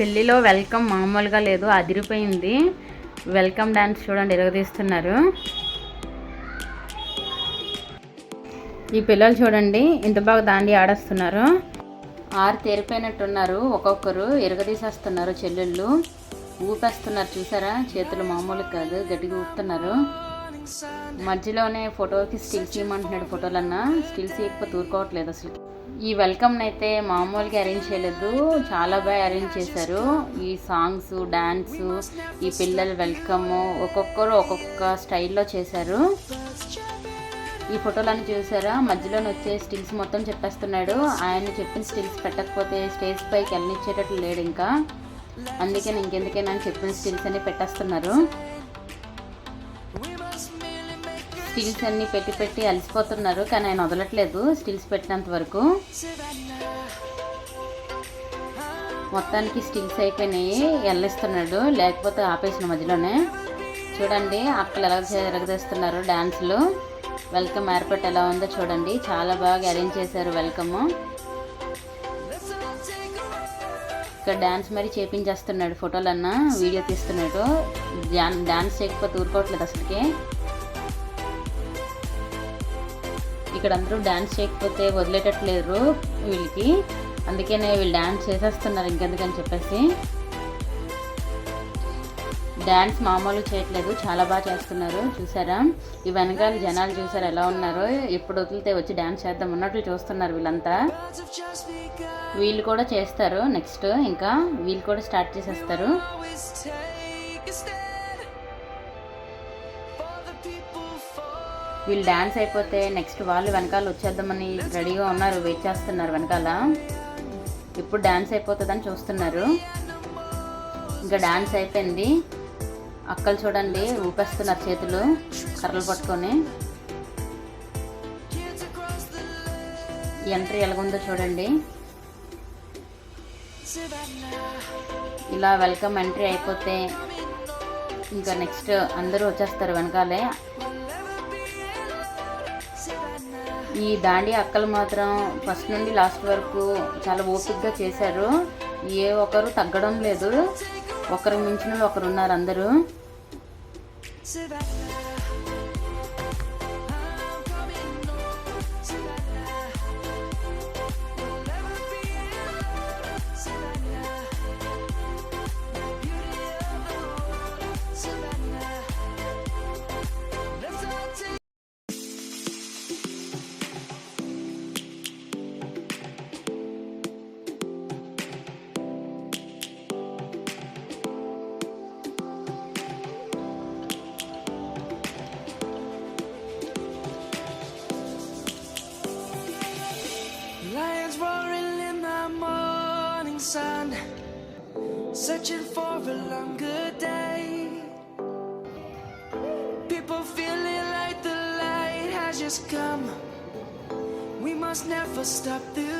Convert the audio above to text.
పెళ్ళిలో వెల్కమ్ మామూలుగా లేదు అదిరిపోయింది. వెల్కమ్ డాన్స్ చూడండి ఎరగదీస్తున్నారు. ఈ పిల్లలు చూడండి ఇంత బాగా దాండి ఆడేస్తున్నారు. ఆరు తేరిపోయినట్టున్నారు ఒక్కొక్కరు ఎరగదీసేస్తున్నారు చెల్లెళ్ళు. ఊపేస్తున్నారు చూసారా? చేతులు మామూలు కాదు గట్టిగా ఊపుతున్నారు. మధ్యలోనే ఫోటోకి స్టిల్స్ ఇవ్వమంటున్నాడు ఫోటోలన్నా. స్టిల్స్ ఇవ్వకపోతే ఊరుకోవట్లేదు అసలు. ఈ వెల్కమ్ని అయితే మామూలుగా అరేంజ్ చేయలేదు. చాలా బాగా అరేంజ్ చేశారు. ఈ సాంగ్స్ డ్యాన్స్ ఈ పిల్లల వెల్కమ్ ఒక్కొక్కరు ఒక్కొక్క స్టైల్లో చేశారు. ఈ ఫోటోలన్నీ చూసారా? మధ్యలోనే వచ్చే స్టిల్స్ మొత్తం చెప్పేస్తున్నాడు. ఆయన చెప్పిన స్టిల్స్ పెట్టకపోతే స్టేజ్ పైకి వెళ్ళనిచ్చేటట్లు లేడు ఇంకా. అందుకే ఇంకెందుకైనా చెప్పిన స్టిల్స్ అన్ని పెట్టేస్తున్నారు. స్టిల్స్ అన్ని పెట్టి పెట్టి అలసిపోతున్నారు కానీ ఆయన వదలట్లేదు స్టిల్స్ పెట్టినంత వరకు. మొత్తానికి స్టిల్స్ అయిపోయినాయి వెళ్ళిస్తున్నాడు లేకపోతే ఆపేసిన మధ్యలోనే. చూడండి అక్కలు ఎలా జరగదీస్తున్నారు డ్యాన్స్లు వెల్కమ్ ఏర్పాటు ఎలా ఉందో చూడండి. చాలా బాగా అరేంజ్ చేశారు వెల్కమ్. ఇక్కడ డ్యాన్స్ మరి చేపించేస్తున్నాడు ఫోటోలన్నా వీడియో తీస్తున్నాడు. డాన్- చేయకపోతే ఊరుకోవట్లేదు అసలుకి. ఇక్కడ అందరూ డాన్స్ చేయకపోతే వదిలేటట్లేరు వీళ్ళకి. అందుకనే వీళ్ళు డాన్స్ చేసేస్తున్నారు ఇంకెందుకని చెప్పేసి. డ్యాన్స్ మామూలు చేయట్లేదు చాలా బాగా చేస్తున్నారు చూసారా? ఈ వెనకాల జనాలు చూసారు ఎలా ఉన్నారో? ఎప్పుడు వదిలితే వచ్చి డాన్స్ చేద్దాం ఉన్నట్లు చూస్తున్నారు వీళ్ళంతా. వీళ్ళు కూడా చేస్తారు నెక్స్ట్ ఇంకా వీళ్ళు కూడా స్టార్ట్ చేసేస్తారు. వీళ్ళు డ్యాన్స్ అయిపోతే నెక్స్ట్ వాళ్ళు వెనకాల వచ్చేద్దామని రెడీగా ఉన్నారు వెయిట్ చేస్తున్నారు వెనకాల. ఇప్పుడు డ్యాన్స్ అయిపోతుందని చూస్తున్నారు. ఇంకా డ్యాన్స్ అయిపోయింది. అక్కలు చూడండి ఊపేస్తున్నారు చేతులు కర్రలు పట్టుకొని. ఎంట్రీ ఎలాగుందో చూడండి. ఇలా వెల్కమ్ ఎంట్రీ అయిపోతే ఇంకా నెక్స్ట్ అందరూ వచ్చేస్తారు వెనకాలే. ఈ దాండి అక్కలు మాత్రం ఫస్ట్ నుండి లాస్ట్ వరకు చాలా ఓపిక్గా చేశారు. ఏ ఒక్కరు తగ్గడం లేదు. ఒకరు మించిన ఒకరు ఉన్నారు అందరూ. Sun, searching for a longer day. People feeling like the light has just come. We must never stop the